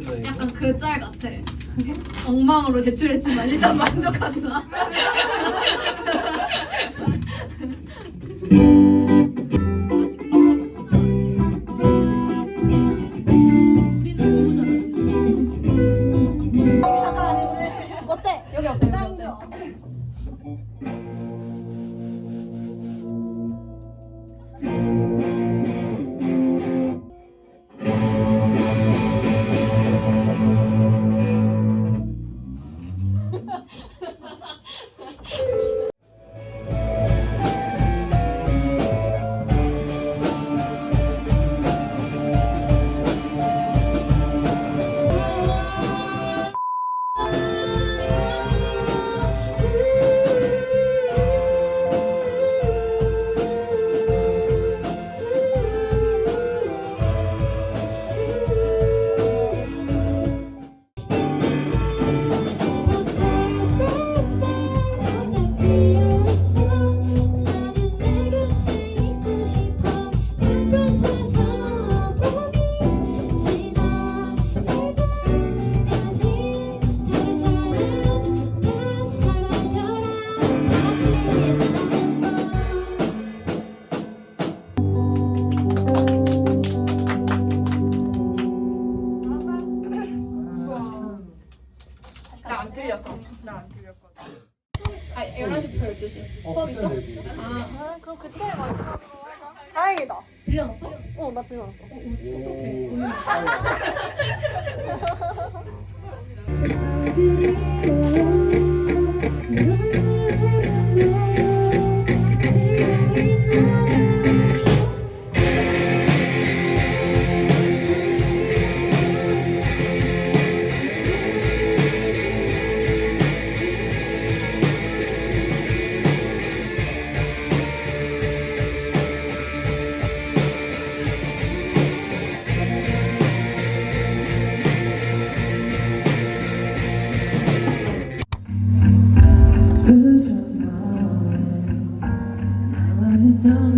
된다 이거. 약간 그 짤 같아. 엉망으로 제출했지만 일단 만족한다. 어때? 여기 어때? 여기 어때? 나 11시부터 12시. 수업 있어? 아, 아, 그럼 그때 마지막으로 하자. 다행이다. 빌려놨어? 어, 나 빌려놨어. 그저 나와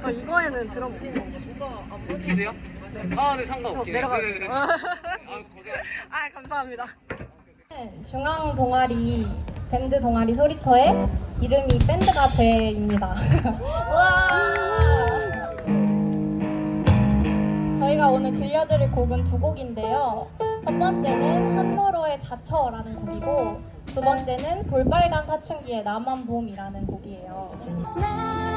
저 이거에는. 기수요? 아, 네 상관없긴 해요. 내려가요. 네네 네. 아, 고생. 아, 감사합니다. 중앙 동아리 밴드 동아리 소리터의 이름이 밴드가 돼입니다. 와! 저희가 오늘 들려드릴 곡은 두 곡인데요. 첫 번째는 한로로의 자처라는 곡이고 두 번째는 볼빨간 사춘기의 나만 봄이라는 곡이에요.